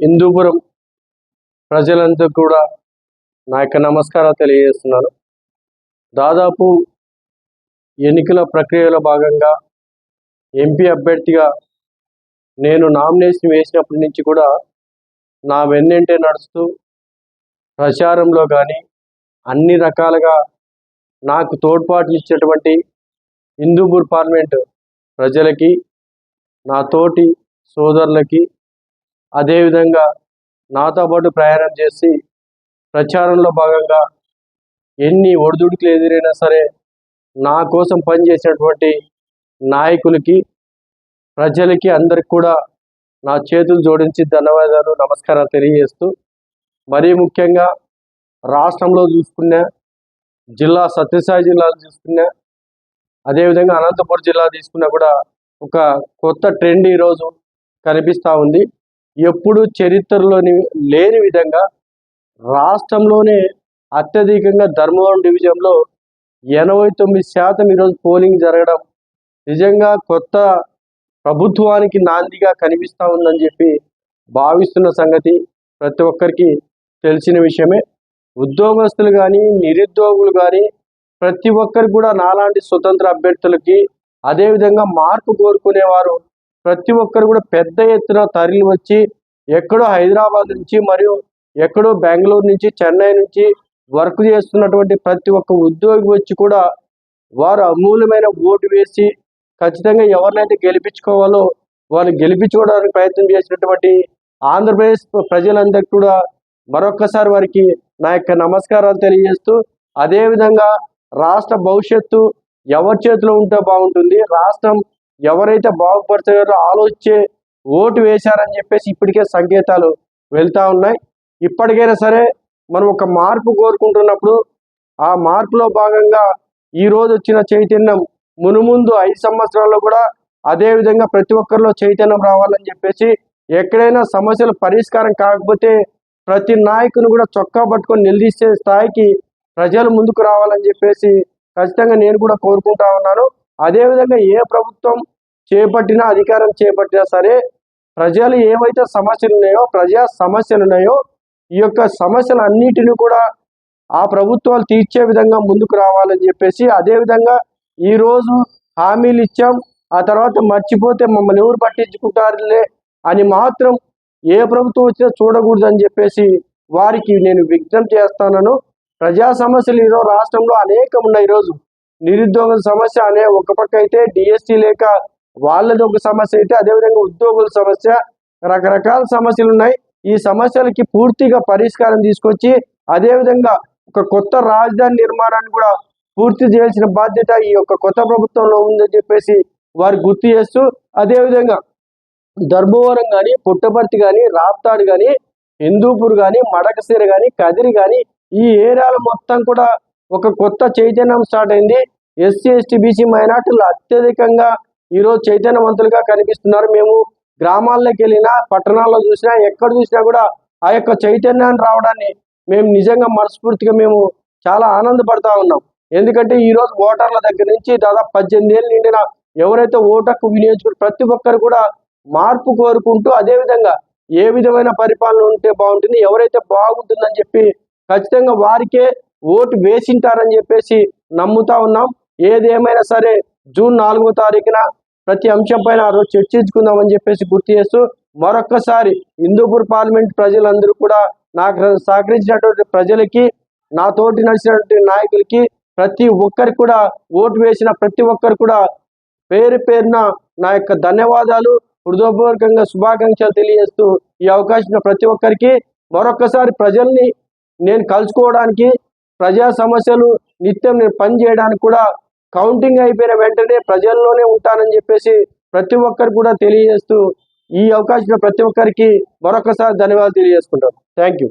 హిందూపురం ప్రజలంతా కూడా నా యొక్క నమస్కారాలు తెలియజేస్తున్నాను. దాదాపు ఎన్నికల ప్రక్రియలో భాగంగా ఎంపీ అభ్యర్థిగా నేను నామినేషన్ వేసినప్పటి నుంచి కూడా నా వెన్నంటే నడుస్తూ ప్రచారంలో కానీ అన్ని రకాలుగా నాకు తోడ్పాటు ఇచ్చేటువంటి హిందూపూర్ పార్లమెంట్ ప్రజలకి నా తోటి సోదరులకి అదేవిధంగా నాతో పాటు ప్రయాణం చేసి ప్రచారంలో భాగంగా ఎన్ని ఒడిదుడుకులు ఎదురైనా సరే నా కోసం పనిచేసినటువంటి నాయకులకి ప్రజలకి అందరికి కూడా నా చేతులు జోడించి ధన్యవాదాలు నమస్కారాలు తెలియజేస్తూ మరీ ముఖ్యంగా రాష్ట్రంలో చూసుకున్నా జిల్లా సత్యసాయి జిల్లాలో చూసుకున్నా అదేవిధంగా అనంతపురం జిల్లా తీసుకున్నా కూడా ఒక కొత్త ట్రెండ్ ఈరోజు కనిపిస్తూ ఉంది. ఎప్పుడు చరిత్రలోని లేని విధంగా రాష్ట్రంలోనే అత్యధికంగా ధర్మవరం డివిజన్లో ఎనభై తొమ్మిది శాతం ఈరోజు పోలింగ్ జరగడం నిజంగా కొత్త ప్రభుత్వానికి నాందిగా కనిపిస్తూ ఉందని చెప్పి భావిస్తున్న సంగతి ప్రతి ఒక్కరికి తెలిసిన విషయమే. ఉద్యోగస్తులు కానీ నిరుద్యోగులు కానీ ప్రతి ఒక్కరికి కూడా నాలాంటి స్వతంత్ర అభ్యర్థులకి అదేవిధంగా మార్పు కోరుకునేవారు ప్రతి ఒక్కరు కూడా పెద్ద ఎత్తున తరలి వచ్చి ఎక్కడో హైదరాబాద్ నుంచి మరియు ఎక్కడో బెంగళూరు నుంచి చెన్నై నుంచి వర్క్ చేస్తున్నటువంటి ప్రతి ఒక్క ఉద్యోగి వచ్చి కూడా వారు అమూల్యమైన ఓటు వేసి ఖచ్చితంగా ఎవరినైతే గెలిపించుకోవాలో వాళ్ళు గెలిపించుకోవడానికి ప్రయత్నం చేసినటువంటి ఆంధ్రప్రదేశ్ ప్రజలందరికీ కూడా మరొక్కసారి వారికి నా యొక్క నమస్కారాలు తెలియజేస్తూ అదేవిధంగా రాష్ట్ర భవిష్యత్తు ఎవరి చేతిలో ఉంటే బాగుంటుంది రాష్ట్రం ఎవరైతే బాగుపడతారో ఆలోచించే ఓటు వేశారని చెప్పేసి ఇప్పటికే సంకేతాలు వెళ్తా ఉన్నాయి. ఇప్పటికైనా సరే మనం ఒక మార్పు కోరుకుంటున్నప్పుడు ఆ మార్పులో భాగంగా ఈ రోజు వచ్చిన చైతన్యం మునుముందు ఐదు సంవత్సరాల్లో కూడా అదే విధంగా ప్రతి ఒక్కరిలో చైతన్యం రావాలని చెప్పేసి ఎక్కడైనా సమస్యలు పరిష్కారం కాకపోతే ప్రతి నాయకుని కూడా చొక్కా పట్టుకొని నిలదీసే స్థాయికి ప్రజలు ముందుకు రావాలని చెప్పేసి ఖచ్చితంగా నేను కూడా కోరుకుంటా ఉన్నాను. అదేవిధంగా ఏ ప్రభుత్వం చేపట్టినా అధికారం చేపట్టినా సరే ప్రజలు ఏవైతే సమస్యలు ఉన్నాయో ప్రజా సమస్యలు ఉన్నాయో ఈ యొక్క సమస్యలు అన్నిటిని కూడా ఆ ప్రభుత్వాలు తీర్చే విధంగా ముందుకు రావాలని చెప్పేసి అదేవిధంగా ఈరోజు హామీలు ఇచ్చాం. ఆ తర్వాత మర్చిపోతే మమ్మల్ని ఎవరు పట్టించుకుంటారులే అని మాత్రం ఏ ప్రభుత్వం వచ్చినా చూడకూడదని చెప్పేసి వారికి నేను విజ్ఞప్తి చేస్తానను ప్రజా సమస్యలు ఈరోజు రాష్ట్రంలో అనేకం ఉన్నాయి. ఈరోజు నిరుద్యోగ సమస్య అనే ఒక పక్క అయితే డిఎస్టీ లేక వాళ్ళది ఒక సమస్య అయితే అదేవిధంగా ఉద్యోగుల సమస్య రకరకాల సమస్యలు ఉన్నాయి. ఈ సమస్యలకి పూర్తిగా పరిష్కారం తీసుకొచ్చి అదేవిధంగా ఒక కొత్త రాజధాని నిర్మాణాన్ని కూడా పూర్తి చేయాల్సిన బాధ్యత ఈ యొక్క కొత్త ప్రభుత్వంలో ఉందని చెప్పేసి వారు గుర్తు చేస్తూ అదేవిధంగా ధర్మవరం కానీ పుట్టపర్తి కానీ రాప్తాడు కానీ హిందూపూర్ కానీ మడకసీర కానీ కదిరి కానీ ఈ ఏరియాలో మొత్తం కూడా ఒక కొత్త చైతన్యం స్టార్ట్ అయింది. ఎస్సీ ఎస్టీ బీసీ మైనార్టీలు అత్యధికంగా ఈరోజు చైతన్యవంతులుగా కనిపిస్తున్నారు. మేము గ్రామాల్లోకి వెళ్ళినా పట్టణాల్లో చూసినా ఎక్కడ చూసినా కూడా ఆ యొక్క చైతన్యాన్ని రావడాన్ని మేము నిజంగా మనస్ఫూర్తిగా మేము చాలా ఆనందపడతా ఉన్నాం. ఎందుకంటే ఈ రోజు ఓటర్ల దగ్గర నుంచి దాదాపు పద్దెనిమిది ఏళ్ళు నిండిన ఎవరైతే ఓటకు వినియోగించుకుంటే ప్రతి ఒక్కరు కూడా మార్పు కోరుకుంటూ అదేవిధంగా ఏ విధమైన పరిపాలన ఉంటే బాగుంటుంది ఎవరైతే బాగుంటుందని చెప్పి ఖచ్చితంగా వారికే ఓటు వేసింటారని చెప్పేసి నమ్ముతా ఉన్నాం. ఏదేమైనా సరే జూన్ నాలుగో తారీఖున ప్రతి అంశం పైన ఆ రోజు చర్చించుకుందామని చెప్పేసి గుర్తు చేస్తూ మరొక్కసారి హిందూపూర్ పార్లమెంట్ ప్రజలందరూ కూడా నాకు సహకరించినటువంటి ప్రజలకి నా తోటి నడిచినటువంటి నాయకులకి ప్రతి ఒక్కరికి కూడా ఓటు వేసిన ప్రతి ఒక్కరు కూడా పేరు పేరున నా యొక్క ధన్యవాదాలు. హృదయపూర్వకంగా శుభాకాంక్షలు తెలియజేస్తూ ఈ అవకాశం ప్రతి ఒక్కరికి మరొక్కసారి ప్రజల్ని నేను కలుసుకోవడానికి ప్రజా సమస్యలు నిత్యం నేను పని చేయడానికి కూడా కౌంటింగ్ అయిపోయిన వెంటనే ప్రజల్లోనే ఉంటానని చెప్పేసి ప్రతి ఒక్కరికి కూడా తెలియజేస్తూ ఈ అవకాశం ప్రతి ఒక్కరికి మరొకసారి ధన్యవాదాలు తెలియజేసుకుంటాను. Thank you